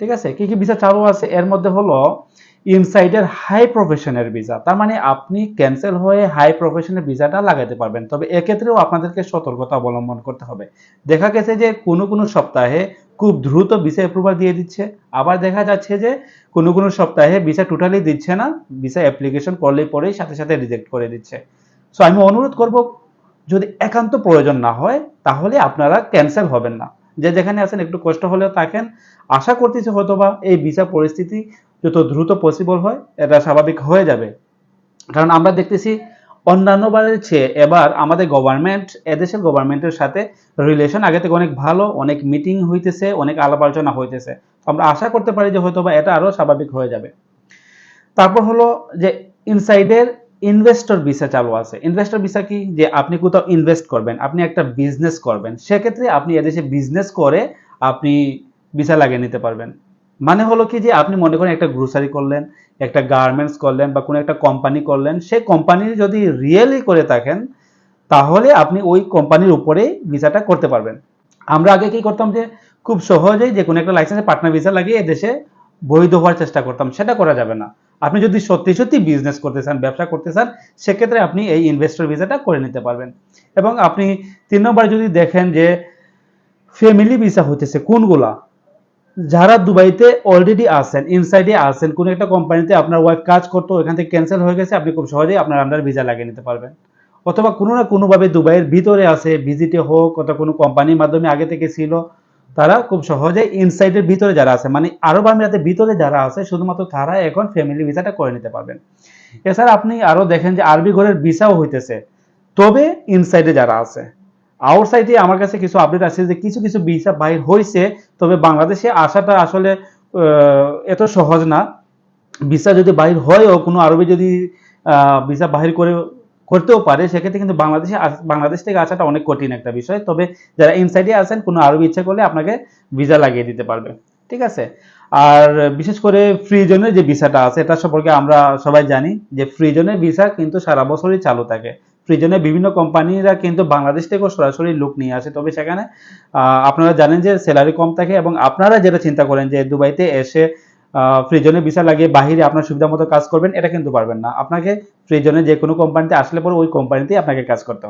ঠিক আছে? কি কি ভিসা চালু আছে? এর মধ্যে হলো ইনসাইডের হাই প্রফেশনের ভিসা তার মানে আপনি ক্যান্সেল হয়ে হাই প্রফেশনের ভিসাটা লাগাতে পারবেন। তবে এক্ষেত্রেও আপনাদেরকে সতর্কতা অবলম্বন করতে হবে। দেখা গেছে যে কোনো কোনো সপ্তাহে খুব দ্রুত ভিসা অ্যাপ্রুভাল দিয়ে দিচ্ছে। আবার দেখা যাচ্ছে যে কোনো কোনো সপ্তাহে ভিসা টোটালি দিচ্ছে না। ভিসা অ্যাপ্লিকেশন করলেই পরেই সাথে সাথে রিজেক্ট করে দিচ্ছে। সো আমি অনুরোধ করব, যদি একান্ত প্রয়োজন না হয়, তাহলে আপনারা ক্যান্সেল হবেন না। যে যেখানে আছেন, একটু কষ্ট হলেও থাকেন। আশা করতেছি হয়তোবা এই ভিসা পরিস্থিতি যত দ্রুত পসিবল হয়, এটা স্বাভাবিক হয়ে যাবে। কারণ আমরা দেখতেছি অন্যান্য বারের চেয়ে এবার আমাদের গভর্নমেন্ট এদেশের গভর্নমেন্টের সাথে রিলেশন আগে থেকে অনেক ভালো, অনেক মিটিং হইতেছে, অনেক আলাপ আলোচনা হইতেছে। আমরা আশা করতে পারি যে হয়তোবা এটা আরও স্বাভাবিক হয়ে যাবে। তারপর হলো যে ইনসাইডের ইনভেস্টর ভিসা চালু আছে। ইনভেস্টর ভিসা কি? যে আপনি কোথাও ইনভেস্ট করবেন, আপনি একটা বিজনেস করবেন, সেক্ষেত্রে আপনি এদেশে বিজনেস করে আপনি ভিসা লাগিয়ে নিতে পারবেন। মানে হলো কি যে আপনি মনে করেন একটা গ্রোসারি করলেন, একটা গার্মেন্টস করলেন বা কোনো একটা কোম্পানি করলেন, সেই কোম্পানি যদি রিয়েলি করে থাকেন, তাহলে আপনি ওই কোম্পানির উপরেই ভিসাটা করতে পারবেন। আমরা আগে কি করতাম যে খুব সহজেই যে কোনো একটা লাইসেন্সে পার্টনার ভিসা লাগিয়ে এদেশে বৈধ হওয়ার চেষ্টা করতাম, সেটা করা যাবে না। আপনি যদি সত্যি সত্যি বিজনেস করতে চান, ব্যবসা করতে চান, সেক্ষেত্রে আপনি এই ইনভেস্টর ভিসাটা করে নিতে পারবেন। এবং আপনি তিন নম্বর যদি দেখেন যে ফ্যামিলি ভিসা হইতেছে, কোনগুলা? যারা দুবাইতে অলরেডি আছেন ইনসাইডে আছেন, কোনো একটা কোম্পানিতে আপনার ওয়াইফ কাজ করতো এখান থেকে ক্যান্সেল হয়ে গেছে, আপনি খুব সহজেই আপনার আন্ডার ভিসা লাগিয়ে নিতে পারবেন। অথবা কোনো না কোনোভাবে দুবাইয়ের ভিতরে আছে ভিজিটে হোক, অথবা কোনো কোম্পানির মাধ্যমে আগে থেকে ছিল তারা খুব সহজে ইনসাইডের ভিতরে যারা আছে মানে আরব আমিরাতের ভিতরে যারা আছে, শুধুমাত্র তারা এখন ফ্যামিলি ভিসাটা করে নিতে পারবেন। এছাড়া আপনি আরও দেখেন যে আরবি ঘরের ভিসাও হইতেছে। তবে ইনসাইডে যারা আছে আউটসাইডে আমার কাছে কিছু আপডেট আছে যে কিছু কিছু ভিসা বাইর হয়েছে তবে বাংলাদেশে আসাটা আসলে এত সহজ না। ভিসা যদি বাহির হয়ও, কোনো আরবি যদি ভিসা বাহির করে করতেও পারে, সেক্ষেত্রে কিন্তু বাংলাদেশে বাংলাদেশ থেকে আসাটা অনেক কঠিন একটা বিষয়। তবে যারা ইনসাইডে আছেন, কোনো আরবি ইচ্ছা করলে আপনাকে ভিসা লাগিয়ে দিতে পারবে। ঠিক আছে? আর বিশেষ করে ফ্রি জোনের যে ভিসাটা আছে, এটা সম্পর্কে আমরা সবাই জানি যে ফ্রি জোনের ভিসা কিন্তু সারা বছরই চালু থাকে। ফ্রি জোনে বিভিন্ন কোম্পানিরা কিন্তু বাংলাদেশ থেকেও সরাসরি লোক নিয়ে আসে। তবে সেখানে আপনারা জানেন যে স্যালারি কম থাকে এবং আপনারা যেটা চিন্তা করেন যে দুবাইতে এসে ফ্রিজনে ভিসা লাগিয়ে বাহিরে আপনার সুবিধা মতো কাজ করবেন, এটা কিন্তু পারবেন না। আপনাকে ফ্রিজনে যে কোনো কোম্পানিতে আসলে পরে ওই কোম্পানিতেই আপনাকে কাজ করতে হবে।